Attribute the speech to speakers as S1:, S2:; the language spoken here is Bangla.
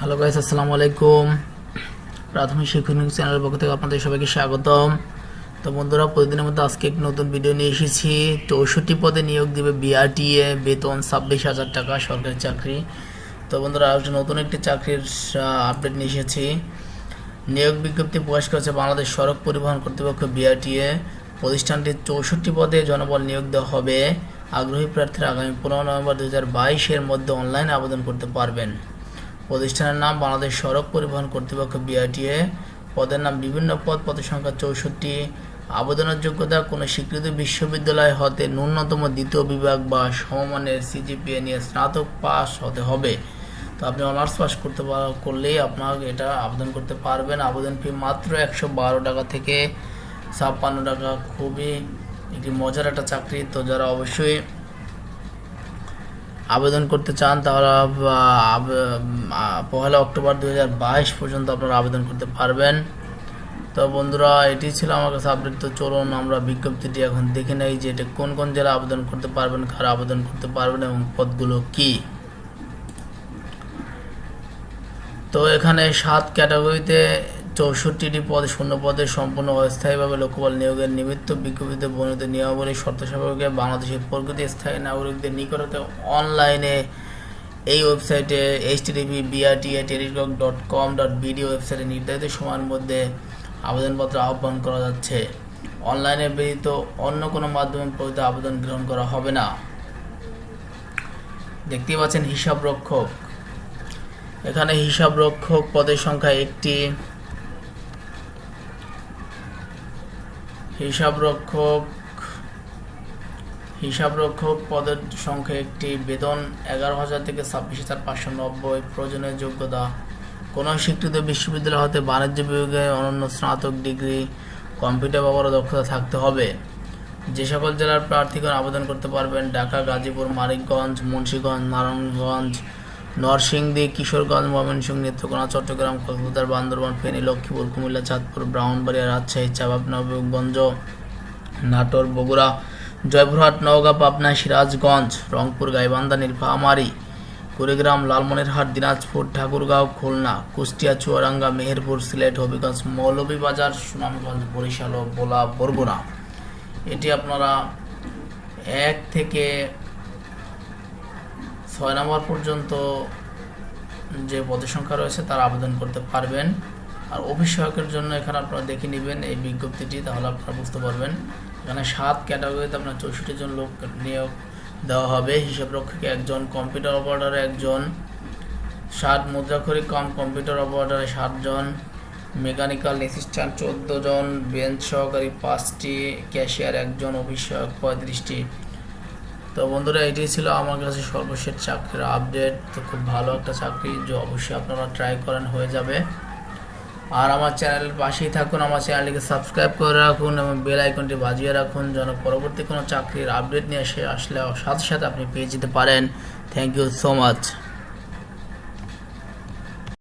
S1: হ্যালো গাইস আসসালামু আলাইকুম। প্রাথমিক শিক্ষণিক চ্যানেলের পক্ষ থেকে আপনাদের সবাইকে স্বাগতম। তো বন্ধুরা, প্রতিদিনের মধ্যে আজকে একটি নতুন ভিডিও নিয়ে এসেছি। চৌষট্টি পদে নিয়োগ দিবে বিআরটিএ বেতন ছাব্বিশ হাজার টাকা, সরকারি চাকরি। তো বন্ধুরা নতুন একটি চাকরির আপডেট নিয়ে এসেছি। নিয়োগ বিজ্ঞপ্তি প্রকাশ করেছে বাংলাদেশ সড়ক পরিবহন কর্তৃপক্ষ বিআরটিএ প্রতিষ্ঠানটির চৌষট্টি পদে জনবল নিয়োগ দেওয়া হবে। আগ্রহী প্রার্থীরা আগামী পনেরো নভেম্বর দু হাজার বাইশের মধ্যে অনলাইনে আবেদন করতে পারবেন। প্রতিষ্ঠানের নাম বাংলাদেশ সড়ক পরিবহন কর্তৃপক্ষ বিআরটিএ। পদের নাম বিভিন্ন পদ পদের সংখ্যা চৌষট্টি। আবেদনের যোগ্যতা কোনো স্বীকৃত বিশ্ববিদ্যালয় হতে ন্যূনতম দ্বিতীয় বিভাগ বা সমমানের সিজিপিএ নিয়ে স্নাতক পাস হতে হবে। তো আপনি অনার্স পাস করতে করলেই আপনার এটা আবেদন করতে পারবেন। আবেদন ফি মাত্র একশো বারো টাকা থেকে ছাপ্পান্ন টাকা। খুবই একটি মজার একটা চাকরি। তো যারা অবশ্যই আবেদন করতে চান, তাহলে পহেলা অক্টোবর দু বাইশ পর্যন্ত আপনারা আবেদন করতে পারবেন। তো বন্ধুরা, এটি ছিল আমার কাছে আপডেট। তো চলুন, আমরা বিজ্ঞপ্তিটি এখন দেখে নেই যে এটা কোন কোন জেলা আবেদন করতে পারবেন, কারা আবেদন করতে পারবেন এবং পদগুলো কি। তো এখানে সাত ক্যাটাগরিতে চৌষট্টিটি পদ শূন্য পদে সম্পূর্ণ অস্থায়ীভাবে লোকবল নিয়োগের নিমিত্ত বিজ্ঞপ্তিতে বর্ণিত নিয়মাবলী শর্ত সাপেক্ষে বাংলাদেশের প্রকৃতি স্থায়ী নাগরিকদের নিকটতে অনলাইনে এই ওয়েবসাইটে H TDP BRTA, Teletalk dot com dot BD ওয়েবসাইটে নির্ধারিত সময়ের মধ্যে আবেদনপত্র আহ্বান করা যাচ্ছে। অনলাইনে ব্যতীত অন্য কোনো মাধ্যমে প্রকৃত আবেদন গ্রহণ করা হবে না। দেখতেই পাচ্ছেন হিসাবরক্ষক। এখানে হিসাবরক্ষক পদের সংখ্যা একটি হিসাব রক্ষক হিসাব রক্ষক পদের সংখ্যা একটি বেতন এগারো হাজার থেকে ছাব্বিশ হাজার পাঁচশো নব্বই প্রয়োজনীয় যোগ্যতা। কোনো স্বীকৃত বিশ্ববিদ্যালয় হতে বাণিজ্য বিভাগে অনন্য স্নাতক ডিগ্রি, কম্পিউটার ব্যবহার দক্ষতা থাকতে হবে। যে সকল জেলার প্রার্থীগণ আবেদন করতে পারবেন ঢাকা, গাজীপুর, মানিকগঞ্জ, মুন্সিগঞ্জ, নারায়ণগঞ্জ নরসিংদী, কিশোরগঞ্জ, ময়মনসিংহ, নেত্রকোনা, চট্টগ্রাম, কক্সবাজার, বান্দরবান, ফেনী, লক্ষ্মীপুর, কুমিল্লা, চাঁদপুর, ব্রাহ্মণবাড়িয়া, রাজশাহী চাঁপাবনগঞ্জ নাটোর, বগুড়া, জয়পুরহাট, নওগাঁ, পাবনা, সিরাজগঞ্জ, রংপুর, গাইবান্ধা, নীলফামারী, কুড়িগ্রাম, লালমনিরহাট, দিনাজপুর, ঠাকুরগাঁও, খুলনা, কুষ্টিয়া, চুয়াডাঙ্গা, মেহেরপুর, সিলেট, হবিগঞ্জ, মৌলভীবাজার, সুনামগঞ্জ, বরিশাল ও বোলা বরগুনা। এটি আপনারা এক থেকে ছয় নম্বর পর্যন্ত যে পদের সংখ্যা রয়েছে, তারা আবেদন করতে পারবেন। আর অফিস সহায়কের জন্য এখানে আপনারা দেখে নেবেন এই বিজ্ঞপ্তিটি, তাহলে আপনারা বুঝতে পারবেন। এখানে সাত ক্যাটাগরিতে আপনার চৌষট্টি জন লোক নিয়োগ দেওয়া হবে। হিসাব রক্ষকে একজন, কম্পিউটার অপারেটরে একজন ষাট মুদ্রাক্ষরিক কম, কম্পিউটার অপারেটরে ষাটজন মেকানিক্যাল অ্যাসিস্ট্যান্ট চোদ্দ জন, বেঞ্চ সহকারী পাঁচটি, ক্যাশিয়ার একজন অফিস সহায়ক পঁয়ত্রিশটি। তো বন্ধুরা এটি ছিল আমার কাছে সর্বশেষ চাকরির আপডেট তো খুব ভালো একটা চাকরি, যে অবশ্যই আপনারা ট্রাই করেন, হয়ে যাবে। আর আমার চ্যানেলের পাশেই থাকুন, আমার চ্যানেলটিকে সাবস্ক্রাইব করে রাখুন এবং বেল আইকনটি বাজিয়ে রাখুন, যেন পরবর্তী কোনো চাকরির আপডেট নিয়ে এসে আসলে, সাথে সাথে আপনি পেয়ে যেতে পারেন। Thank you so much